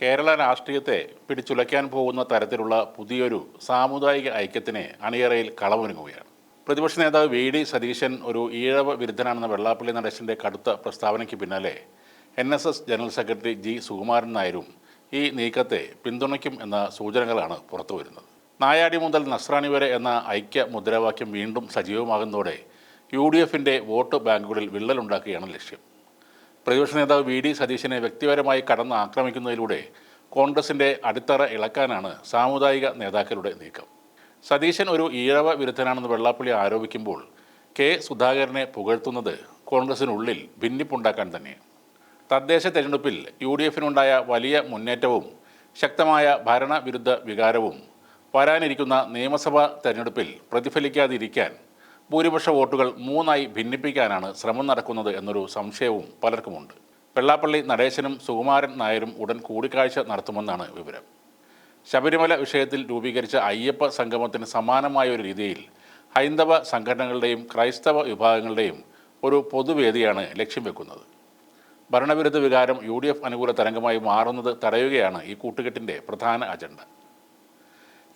കേരള രാഷ്ട്രീയത്തെ പിടിച്ചുലയ്ക്കാൻ പോകുന്ന തരത്തിലുള്ള പുതിയൊരു സാമുദായിക ഐക്യത്തിന് അണിയറയിൽ കളമൊരുങ്ങുകയാണ്. പ്രതിപക്ഷ നേതാവ് വി ഡി സതീശൻ ഒരു ഈഴവ വിരുദ്ധനാണെന്ന വെള്ളാപ്പള്ളി നടേശന്റെ കടുത്ത പ്രസ്താവനയ്ക്ക് പിന്നാലെ N S S general secretary G Sukumaran നായരും ഈ നീക്കത്തെ പിന്തുണയ്ക്കും എന്ന സൂചനകളാണ് പുറത്തുവരുന്നത് നായാടി മുതൽ നസ്രാണി വരെ എന്ന ഐക്യ മുദ്രാവാക്യം വീണ്ടും സജീവമാകുന്നതോടെ യു ഡി എഫിന്റെ വോട്ട് ബാങ്കുകളിൽ വിള്ളലുണ്ടാക്കുകയാണ് ലക്ഷ്യം. പ്രതിപക്ഷ നേതാവ് വി ഡി സതീശനെ വ്യക്തിപരമായി കടന്ന് ആക്രമിക്കുന്നതിലൂടെ കോൺഗ്രസിന്റെ അടിത്തറ ഇളക്കാനാണ് സാമുദായിക നേതാക്കളുടെ നീക്കം. സതീശൻ ഒരു ഈഴവ വിരുദ്ധനാണെന്ന് വെള്ളാപ്പള്ളി ആരോപിക്കുമ്പോൾ കെ സുധാകരനെ പുകഴ്ത്തുന്നത് കോൺഗ്രസിനുള്ളിൽ ഭിന്നിപ്പുണ്ടാക്കാൻ തന്നെ തദ്ദേശ തെരഞ്ഞെടുപ്പിൽ യു ഡി എഫിനുണ്ടായ വലിയ മുന്നേറ്റവും ശക്തമായ ഭരണവിരുദ്ധ വികാരവും വരാനിരിക്കുന്ന നിയമസഭാ തെരഞ്ഞെടുപ്പിൽ പ്രതിഫലിക്കാതിരിക്കാൻ ഭൂരിപക്ഷ വോട്ടുകൾ മൂന്നായി ഭിന്നിപ്പിക്കാനാണ് ശ്രമം നടക്കുന്നത് എന്നൊരു സംശയവും പലർക്കുമുണ്ട്. വെള്ളാപ്പള്ളി നടേശനും സുകുമാരൻ നായരും ഉടൻ കൂടിക്കാഴ്ച നടത്തുമെന്നാണ് വിവരം. ശബരിമല വിഷയത്തിൽ രൂപീകരിച്ച അയ്യപ്പ സംഗമത്തിന് സമാനമായ ഒരു രീതിയിൽ ഹൈന്ദവ സംഘടനകളുടെയും ക്രൈസ്തവ വിഭാഗങ്ങളുടെയും ഒരു പൊതുവേദിയാണ് ലക്ഷ്യം വെക്കുന്നത്. ഭരണവിരുദ്ധ വികാരം യു ഡി എഫ് അനുകൂല തരംഗമായി മാറുന്നത് തടയുകയാണ് ഈ കൂട്ടുകെട്ടിന്റെ പ്രധാന അജണ്ട.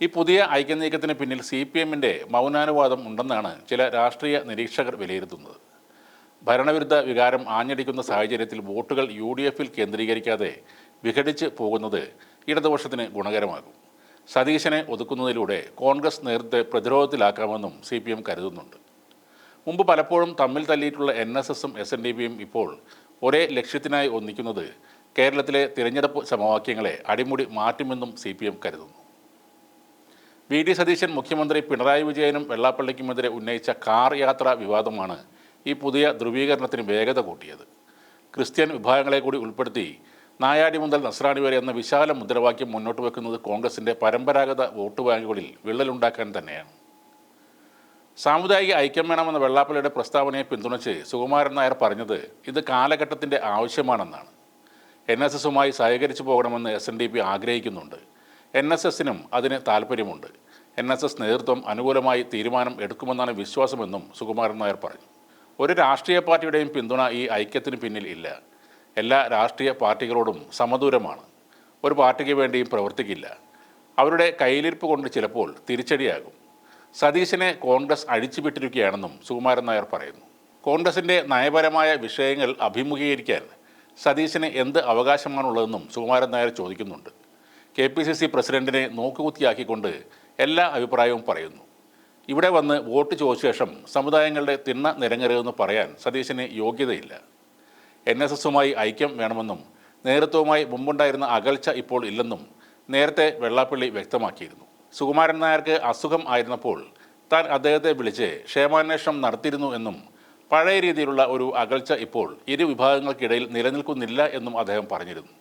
ഈ പുതിയ ഐക്യനീക്കത്തിന് പിന്നിൽ സി പി എമ്മിന്റെ മൗനാനുവാദം ഉണ്ടെന്നാണ് ചില രാഷ്ട്രീയ നിരീക്ഷകർ വിലയിരുത്തുന്നത്. ഭരണവിരുദ്ധ വികാരം ആഞ്ഞടിക്കുന്ന സാഹചര്യത്തിൽ വോട്ടുകൾ യു ഡി എഫിൽ കേന്ദ്രീകരിക്കാതെ വിഘടിച്ച് പോകുന്നത് ഇടതുപക്ഷത്തിന് ഗുണകരമാകും. സതീശനെ ഒതുക്കുന്നതിലൂടെ കോൺഗ്രസ് നേരത്തെ പ്രതിരോധത്തിലാക്കാമെന്നും സി പി എം കരുതുന്നുണ്ട്. മുമ്പ് പലപ്പോഴും തമ്മിൽ തല്ലിയിട്ടുള്ള എൻ എസ് എസും എസ് എൻ ഡി പിയും ഇപ്പോൾ ഒരേ ലക്ഷ്യത്തിനായി ഒന്നിക്കുന്നത് കേരളത്തിലെ തിരഞ്ഞെടുപ്പ് സമവാക്യങ്ങളെ അടിമുടി മാറ്റുമെന്നും സി പി എം കരുതുന്നു. വി ഡി സതീശൻ മുഖ്യമന്ത്രി പിണറായി വിജയനും വെള്ളാപ്പള്ളിക്കുമെതിരെ ഉന്നയിച്ച കാർ യാത്രാ വിവാദമാണ് ഈ പുതിയ ധ്രുവീകരണത്തിന് വേഗത കൂട്ടിയത്. ക്രിസ്ത്യൻ വിഭാഗങ്ങളെ കൂടി ഉൾപ്പെടുത്തി നായാടി മുതൽ നസ്രാണി വരെ എന്ന വിശാല മുദ്രാവാക്യം മുന്നോട്ട് വെക്കുന്നത് കോൺഗ്രസിന്റെ പരമ്പരാഗത വോട്ട് ബാങ്കുകളിൽ വിള്ളലുണ്ടാക്കാൻ തന്നെയാണ്. സാമുദായിക ഐക്യം വേണമെന്ന വെള്ളാപ്പള്ളിയുടെ പ്രസ്താവനയെ പിന്തുണച്ച് സുകുമാരൻ നായർ പറഞ്ഞത് ഇത് കാലഘട്ടത്തിന്റെ ആവശ്യമാണെന്നാണ്. എൻ എസ് എസുമായി സഹകരിച്ചു പോകണമെന്ന് എസ് എൻ ഡി പി ആഗ്രഹിക്കുന്നുണ്ട്. എൻ എസ് എസിനും അതിന് താല്പര്യമുണ്ട്. എൻ എസ് എസ് നേതൃത്വം അനുകൂലമായി തീരുമാനം എടുക്കുമെന്നാണ് വിശ്വാസമെന്നും സുകുമാരൻ നായർ പറഞ്ഞു. ഒരു രാഷ്ട്രീയ പാർട്ടിയുടെയും പിന്തുണ ഈ ഐക്യത്തിന് പിന്നിൽ ഇല്ല. എല്ലാ രാഷ്ട്രീയ പാർട്ടികളോടും സമദൂരമാണ്. ഒരു പാർട്ടിക്ക് വേണ്ടിയും പ്രവർത്തിക്കില്ല. അവരുടെ കയ്യിലിരിപ്പ് കൊണ്ട് ചിലപ്പോൾ തിരിച്ചടിയാകും. സതീശനെ കോൺഗ്രസ് അഴിച്ചുവിട്ടിരിക്കുകയാണെന്നും സുകുമാരൻ നായർ പറയുന്നു. കോൺഗ്രസിന്റെ നയപരമായ വിഷയങ്ങൾ അഭിമുഖീകരിക്കാൻ സതീശന് എന്ത് അവകാശമാണുള്ളതെന്നും സുകുമാരൻ നായർ ചോദിക്കുന്നുണ്ട്. കെ പി സി സി പ്രസിഡന്റിനെ നോക്കുകുത്തിയാക്കിക്കൊണ്ട് എല്ലാ അഭിപ്രായവും പറയുന്നു. ഇവിടെ വന്ന് വോട്ട് ചോദിച്ച ശേഷം സമുദായങ്ങളുടെ തിണ്ണ നിരങ്ങരുതെന്ന് പറയാൻ സതീശന് യോഗ്യതയില്ല. എൻ എസ് എസുമായി ഐക്യം വേണമെന്നും നേതൃത്വവുമായി മുമ്പുണ്ടായിരുന്ന അകൽച്ച ഇപ്പോൾ ഇല്ലെന്നും നേരത്തെ വെള്ളാപ്പള്ളി വ്യക്തമാക്കിയിരുന്നു. സുകുമാരൻ നായർക്ക് അസുഖം ആയിരുന്നപ്പോൾ താൻ അദ്ദേഹത്തെ വിളിച്ച് ക്ഷേമാന്വേഷണം നടത്തിയിരുന്നു എന്നും പഴയ രീതിയിലുള്ള ഒരു അകൽച്ച ഇപ്പോൾ ഇരു വിഭാഗങ്ങൾക്കിടയിൽ നിലനിൽക്കുന്നില്ല എന്നും അദ്ദേഹം പറഞ്ഞിരുന്നു.